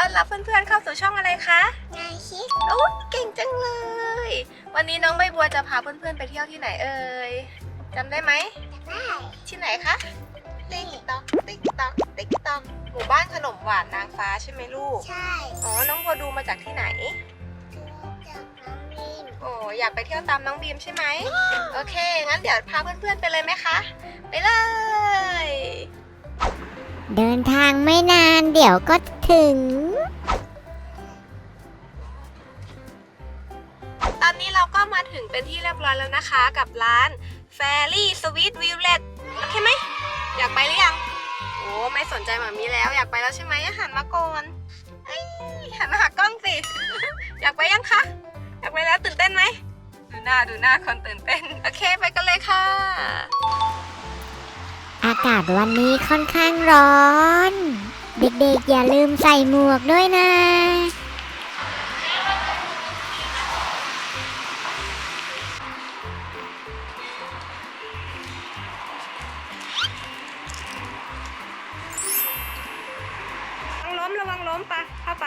ต้อนรับเพื่อนๆเข้าสู่ช่องอะไรคะนายคิดโอ้เก่งจังเลย วันนี้น้องใบบัวจะพาเพื่อนๆไปเที่ยวที่ไหนเอ่ยจำได้ไหมได้ที่ไหนคะติ๊กตอกติ๊กตอกติ๊กตอกหมู่บ้านขนมหวานนางฟ้าใช่ไหมลูก ใช่ อ๋อ น้องบัวดูมาจากที่ไหนดูจากน้องมินโอ้อยากไปเที่ยวตามน้องบีมใช่ไหม โอเค งั้นเดี๋ยวพาเพื่อนๆไปเลยไหมคะ ไปเลย เดินทางไม่นานเดี๋ยวก็ถึง ตอนนี้เราก็มาถึงเป็นที่เรียบร้อยแล้วนะคะกับร้าน Fairy Sweet Village โอเคไหม อยากไปหรือยัง โอ้ไม่สนใจหมามีแล้วอยากไปแล้วใช่ไหมหันมาก่อนอหันมาหากล้องสิ อยากไปยังคะ อยากไปแล้วตื่นเต้นไหม ดูหน้าดูหน้าคนตื่นเต้น โอเคไปกันเลยค่ะ อากาศวันนี้ค่อนข้างร้อน เด็กๆอย่าลืมใส่หมวกด้วยนะ ระวังล้มระวังล้มปะเข้าไป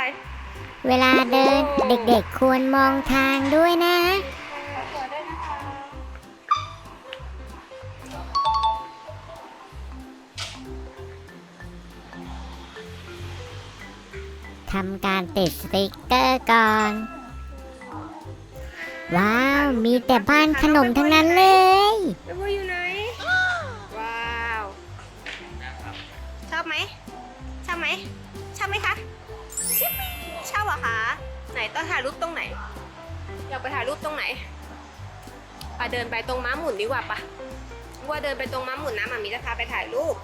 เวลาเดินเด็กๆควรมองทางด้วยนะ ทำการติดสติกเกอร์ก่อน ว้าว มีแต่บ้านขนมทั้งนั้นเลยไปบัวอยู่ไหน ว้าว ชอบไหม ชอบไหม ชอบไหมคะ ชอบเหรอคะ ไหนต้องถ่ายรูปตรงไหน อยากไปถ่ายรูปตรงไหนไปเดินไปตรงม้าหมุนดีกว่าปะว่าเดินไปตรงม้าหมุนนะมามีจะพาไปถ่ายรูป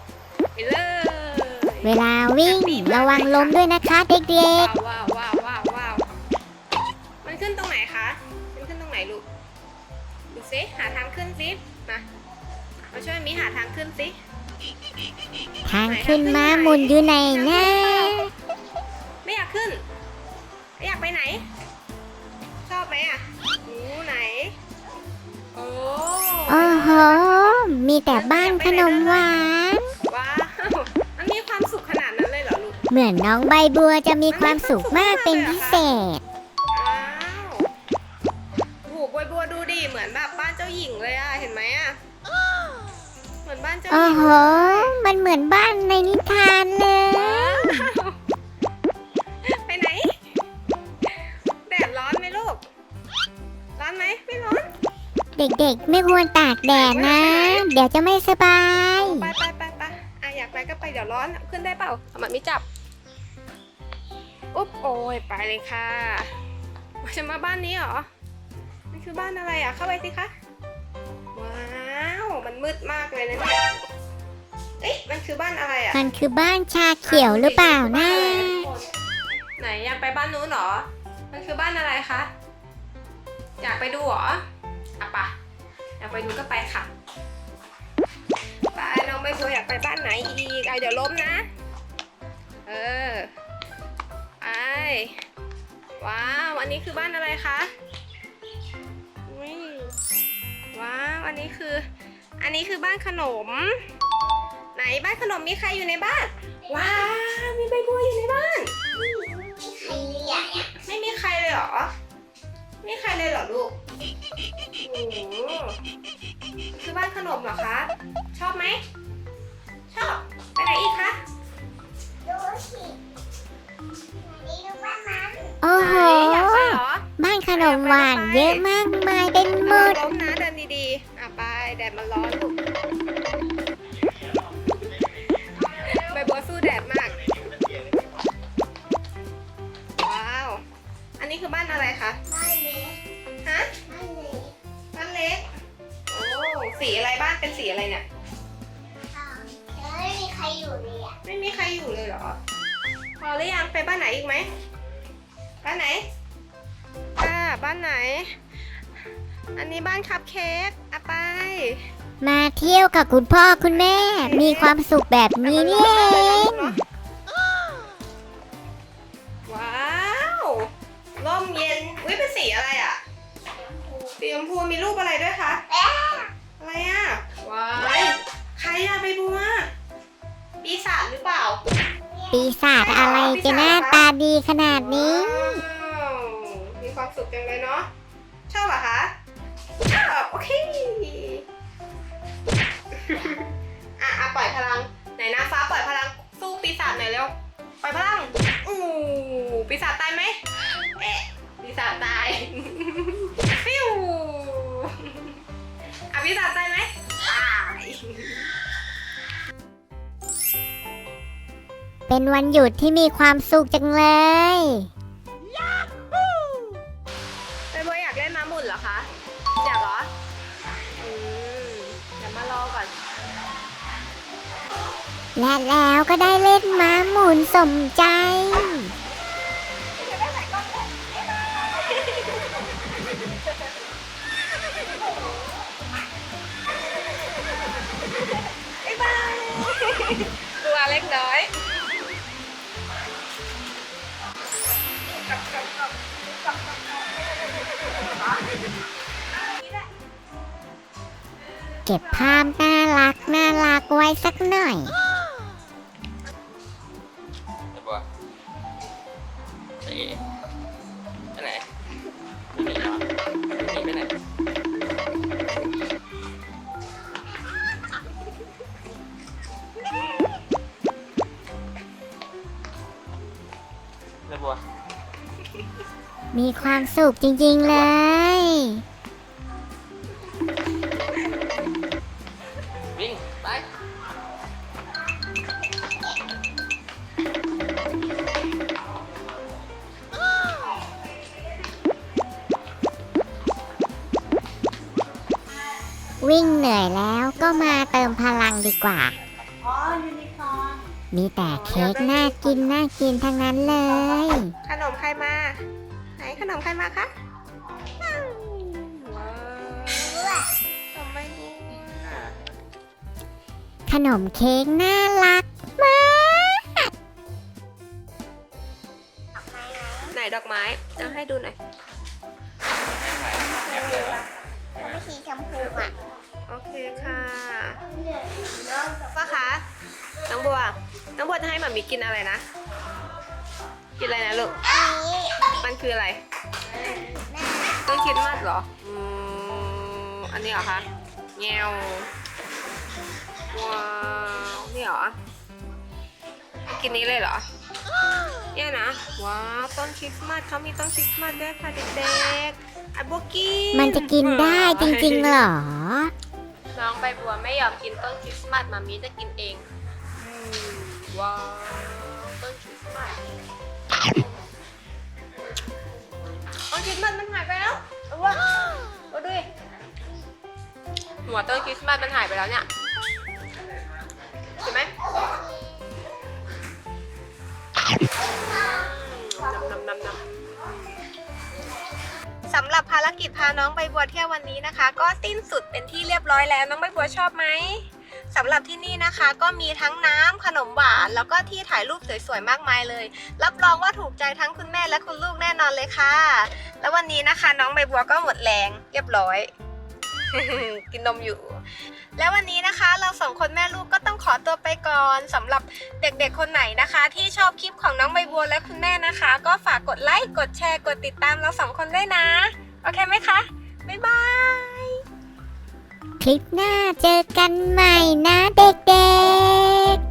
ไปเลย เวลาวิ่งระวังล้มด้วยนะคะเด็กว้าวว้าวว้าวว้าวว้าวมันขึ้นตรงไหนคะมันขึ้นตรงไหนลูก ดูสิหาทางขึ้นสิมามาช่วยมีหาทางขึ้นสิๆ ทางขึ้นม้าหมุนอยู่ไหนนะไม่อยากขึ้นอยากไปไหน ชอบไหมอะหูไหน โอ้ โอ้โห มีแต่บ้านขนมหวา เหรอลูกเหมือนน้องใบบัวจะมีความสุขมากเป็นพิเศษว้าวโหูบัวบัวดูดิเหมือนแบบบ้านเจ้าหญิงเลยอะเห็นไหมอะเหมือนบ้านเจ้าหโอ้ญิงโห มันเหมือนบ้านในนิทานเลยว้าวไปไหน แดดร้อนไหมลูก ร้อนไหมไม่ร้อน เด็กๆ ไม่ควรตากแดดนะ เดี๋ยวจะไม่สบาย ไปไปไปไปอะอยากไปก็ไปเดี๋ยวร้อน ขึ้นได้เปล่าเอามามิจับ อุ๊บโอ้ยไปเลยค่ะจะมาบ้านนี้เหรอ มันคือบ้านอะไรอะ เข้าไปสิคะ ว้าว มันมืดมากเลยนะเนี่ยเอ๊ะมันคือบ้านอะไรอะ มันคือบ้านชาเขียวหรือเปล่านะ ไหนอยากไปบ้านนู้นเหรอ มันคือบ้านอะไรคะ อยากไปดูเหรออะปะอยากไปดูก็ไปค่ะ ไปน้องใบบัวอยากไปบ้านไหนอีกไอะเดี๋ยวล้มนะ เออไป ว้าว อันนี้คือบ้านอะไรคะว้าว อันนี้คือ อันนี้คือบ้านขนม ไหนบ้านขนมมีใครอยู่ในบ้าน ว้าว มีใบบัวอยู่ในบ้าน ไม่มีใครเลยเหรอ ไม่มีใครเลยเหรอลูกโอ้โหคือบ้านขนมเหรอคะ ชอบไหม ชอบ ไปไหนอีกคะโอ้ โหไหนอยากไปเหรอบ้านขนมหวาน เยอะมากมายเป็นหมระวังดล้มนะเดินดีๆ อะไปแดดมันร้อนลูกใบบัวสู้แดดมาก ว้าว อันนี้คือบ้านอะไรคะ ฮะ บ้านเล็ก โอ้ สีอะไรบ้านเป็นสีอะไรเนี่ย ไม่มีใครอยู่เลยเหรอ พอหรือยังไปบ้านไหนอีกไหม บ้านไหน อ่า บ้านไหน อันนี้บ้านคัพเค้กอะไป มาเที่ยวกับคุณพ่อคุณแม่ มีความสุขแบบนี้นี่เองว้าวร่มเย็น อุ้ยเป็นสีอะไรอะ สีชมพูมีรูปอะไรด้วยคะ อะไรอะ ว้ายใครอะใบบัวปีศาจหรือเปล่าเปีศาจอะไรจะหน้าตาดีขนาดนี้ว้าวมี ความสุขจังเลยเนาะ ชอบเหรอคะชอบโอเค อะอะปล่อยพลัง ไหนนางฟ้าปล่อยพลังสู้ปีศาจหน่อยเร็ว ปล่อยพลัง อู้ปีศาจตายไหมเอ๊ะปีศาจตาย ฟิวอะปีศาจตายไหมตาย เป็นวันหยุดที่มีความสุขจังเลย อยากเหรออืมเดี๋ยวมารอก่อน และแล้วก็ได้เล่นม้าหมุนสมใจ บ๊ายบายตัวเล็กน้อย เก็บภาพน่ารักน่ารักไว้สักหน่อย ไอ้บัวไปไปไหนหนีเหรอหนีไปไหนไอ้บัว มีความสุขจริงๆเลย วิ่งเหนื่อยแล้วก็มาเติมพลังดีกว่ามีแต่เค้กน่ากินน่ากินทั้งนั้นเลย ขนมใครมา ไหนขนมใครมาคะอ้าวว้าวขนมไม่ดีอะขนมเค้กน่ารักมาก ไหนดอกไม้เอาให้ดูหน่อย บัวจะให้หมามีกินอะไรนะ กินอะไรนะลูกมันคืออะไรต้นคริดมัดเหรออืมอันนี้เหรอคะแงวว้าวนี่เหรอ กินนี้เลยเหรอเนี่ยนะ ว้าวต้นคริสต์มาสเขามีต้นคริสต์มาสด้วยค่ะเด็กๆอะบัวกินมันจะกินได้จริงๆเหรอ น้องใบบัวไม่ยอมกินต้นคริสต์มาสมามีจะกินเอง อืม ว้าวต้นคริสต์มาสต้นคริสต์มาสมันหายไปแล้วเอาว้าเอาดูดิหัวต้นคริสต์มาสมันหายไปแล้วเนี่ยเห็นไหมนำนำนำนำ สำหรับภารกิจพาน้องใบบัวเที่ยววันนี้นะคะ ก็สิ้นสุดเป็นที่เรียบร้อยแล้วน้องใบบัวชอบไหม สำหรับที่นี่นะคะ ก็มีทั้งน้ำขนมหวาน แล้วก็ที่ถ่ายรูปสวยๆมากมายเลย รับรองว่าถูกใจทั้งคุณแม่และคุณลูกแน่นอนเลยค่ะ แล้ววันนี้นะคะ น้องใบบัวก็หมดแรงเรียบร้อย กินนมอยู่ แล้ววันนี้นะคะ เราสองคนแม่ลูกก็ต้องขอตัวไปก่อนสำหรับเด็กๆคนไหนนะคะ ที่ชอบคลิปของน้องใบบัวและคุณแม่นะคะ ก็ฝากกดไลค์กดแชร์กดติดตามเราสองคนด้วยนะโอเคไหมคะบ๊ายบาย คลิปหน้าเจอกันใหม่นะเด็กๆ